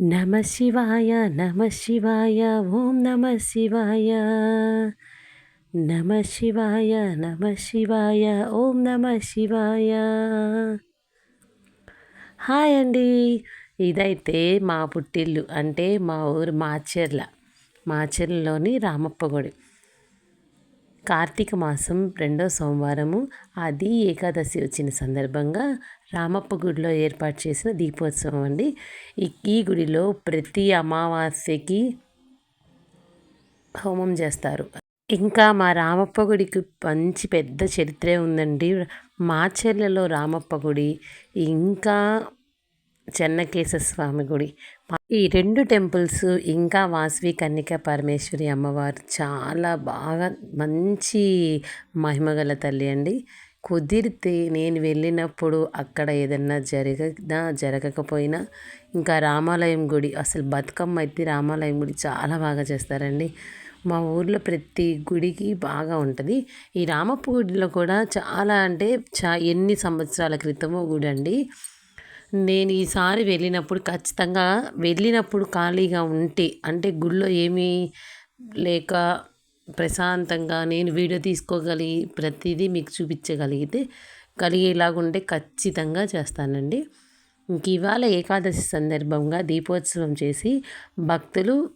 నమ శివాయ నమ శివాయ ఓం నమ శివాయ. నమ శివాయ నమ శివాయ ఓం నమ శివాయ. హాయ్ అండి. ఇదైతే మా పుట్టిల్లు అంటే మా ఊరు మాచెర్ల మాచెర్లలోని రామప్ప గుడి. కార్తీక మాసం రెండో సోమవారము అది ఏకాదశి వచ్చిన సందర్భంగా రామప్ప గుడిలో ఏర్పాటు చేసిన దీపోత్సవం అండి. ఈ గుడిలో ప్రతి అమావాస్యకి హోమం చేస్తారు. ఇంకా మా రామప్ప గుడికి మంచి పెద్ద చరిత్రే ఉందండి. మాచెర్లలో రామప్ప గుడి ఇంకా చెన్నకేశ స్వామి గుడి. ఈ రెండు టెంపుల్స్ ఇంకా వాసవి కన్నిక పరమేశ్వరి అమ్మవారు చాలా బాగా మంచి మహిమగల తల్లి అండి. కుదిరితే నేను వెళ్ళినప్పుడు అక్కడ ఏదన్నా జరగదా జరగకపోయినా ఇంకా రామాలయం గుడి అసలు బతుకమ్మ అయితే రామాలయం గుడి చాలా బాగా చేస్తారండి. మా ఊర్లో ప్రతి గుడికి బాగా ఉంటుంది. ఈ రామప్ప గుడిలో కూడా చాలా అంటే చా ఎన్ని సంవత్సరాల క్రితమో గుడి అండి నేను ఈసారి వెళ్ళినప్పుడు ఖచ్చితంగా వెళ్ళినప్పుడు ఖాళీగా ఉంటే అంటే గుళ్ళో ఏమీ లేక ప్రశాంతంగా నేను వీడియో తీసుకోగలిగి ప్రతిదీ మీకు చూపించగలిగితే కలిగేలాగుంటే ఖచ్చితంగా చేస్తానండి. ఇంక ఇవాళ ఏకాదశి సందర్భంగా దీపోత్సవం చేసి భక్తులు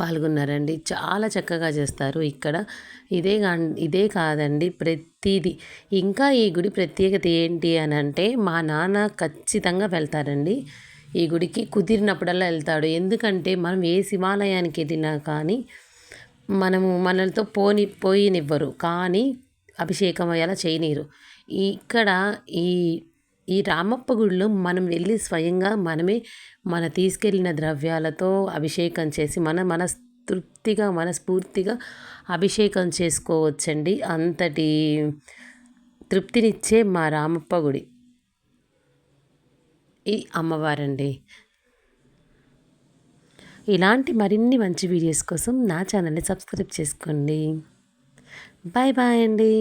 పాల్గొన్నారండి. చాలా చక్కగా చేస్తారు ఇక్కడ. ఇదే ఇదే కాదండి ప్రతిదీ. ఇంకా ఈ గుడి ప్రత్యేకత ఏంటి అని అంటే మా నాన్న ఖచ్చితంగా వెళ్తారండి. ఈ గుడికి కుదిరినప్పుడల్లా వెళ్తాడు. ఎందుకంటే మనం ఏ శివాలయానికి వెళ్ళినా కానీ మనము మనలతో పోని పోయినివ్వరు. కానీ అభిషేకం అయ్యేలా చేయనీరు ఇక్కడ ఈ ఈ రామప్ప గుడిలో మనం వెళ్ళి స్వయంగా మనమే మన తీసుకెళ్ళిన ద్రవ్యాలతో అభిషేకం చేసి మన మన తృప్తిగా మనస్ఫూర్తిగా అభిషేకం చేసుకోవచ్చండి. అంతటి తృప్తినిచ్చే మా రామప్ప గుడి ఈ అమ్మవారండి. ఇలాంటి మరిన్ని మంచి వీడియోస్ కోసం నా ఛానల్ని సబ్స్క్రైబ్ చేసుకోండి. బాయ్ బాయ్ అండి.